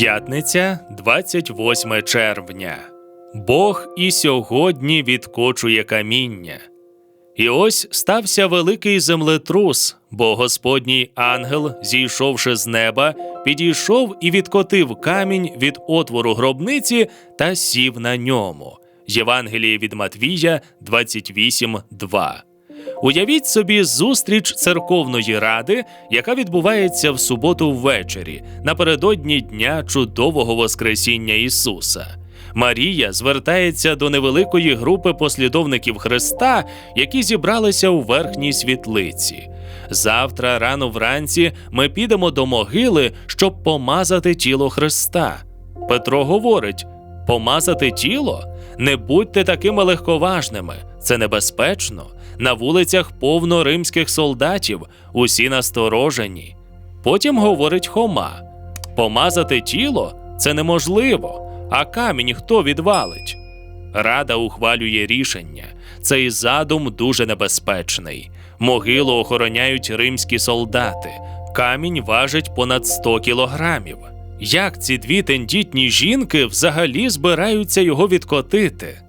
П'ятниця, 28 червня. Бог і сьогодні відкочує каміння. І ось стався великий землетрус, бо Господній ангел, зійшовши з неба, підійшов і відкотив камінь від отвору гробниці та сів на ньому. Євангеліє від Матвія 28.2. Уявіть собі зустріч церковної ради, яка відбувається в суботу ввечері, напередодні дня чудового Воскресіння Ісуса. Марія звертається до невеликої групи послідовників Христа, які зібралися у верхній світлиці. Завтра, рано вранці, ми підемо до могили, щоб помазати тіло Христа. Петро говорить: помазати тіло? Не будьте такими легковажними, це небезпечно. На вулицях повно римських солдатів, усі насторожені. Потім говорить Хома: помазати тіло це неможливо, а камінь хто відвалить? Рада ухвалює рішення. Цей задум дуже небезпечний. Могилу охороняють римські солдати. Камінь важить понад 100 кілограмів. Як ці дві тендітні жінки взагалі збираються його відкотити?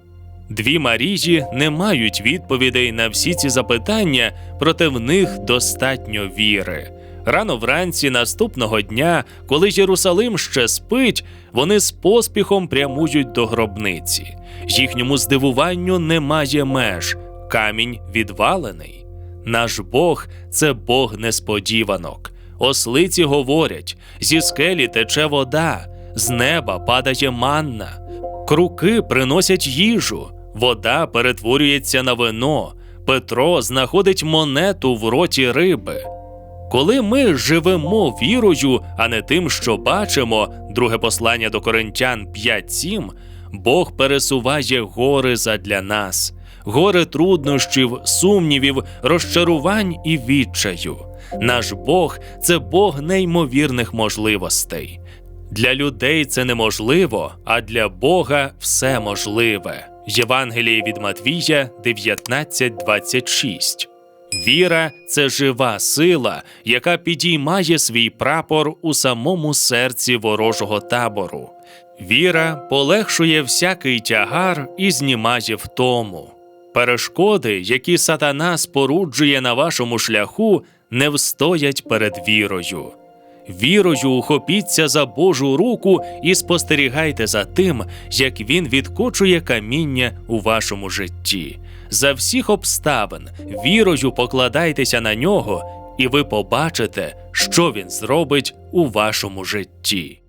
Дві Марії не мають відповідей на всі ці запитання, проте в них достатньо віри. Рано вранці наступного дня, коли Єрусалим ще спить, вони з поспіхом прямують до гробниці. Їхньому здивуванню немає меж. Камінь відвалений. Наш Бог це Бог несподіванок. Ослиці говорять: зі скелі тече вода, з неба падає манна, круки приносять їжу, вода перетворюється на вино, Петро знаходить монету в роті риби. Коли ми живемо вірою, а не тим, що бачимо, друге послання до Коринтян 5.7, Бог пересуває гори задля нас, гори труднощів, сумнівів, розчарувань і відчаю. Наш Бог це Бог неймовірних можливостей. Для людей це неможливо, а для Бога все можливе. Євангеліє від Матвія 19.26 Віра це жива сила, яка підіймає свій прапор у самому серці ворожого табору. Віра полегшує всякий тягар і знімає втому. Перешкоди, які сатана споруджує на вашому шляху, не встоять перед вірою. Вірою ухопіться за Божу руку і спостерігайте за тим, як він відкочує каміння у вашому житті. За всіх обставин вірою покладайтеся на нього, і ви побачите, що він зробить у вашому житті.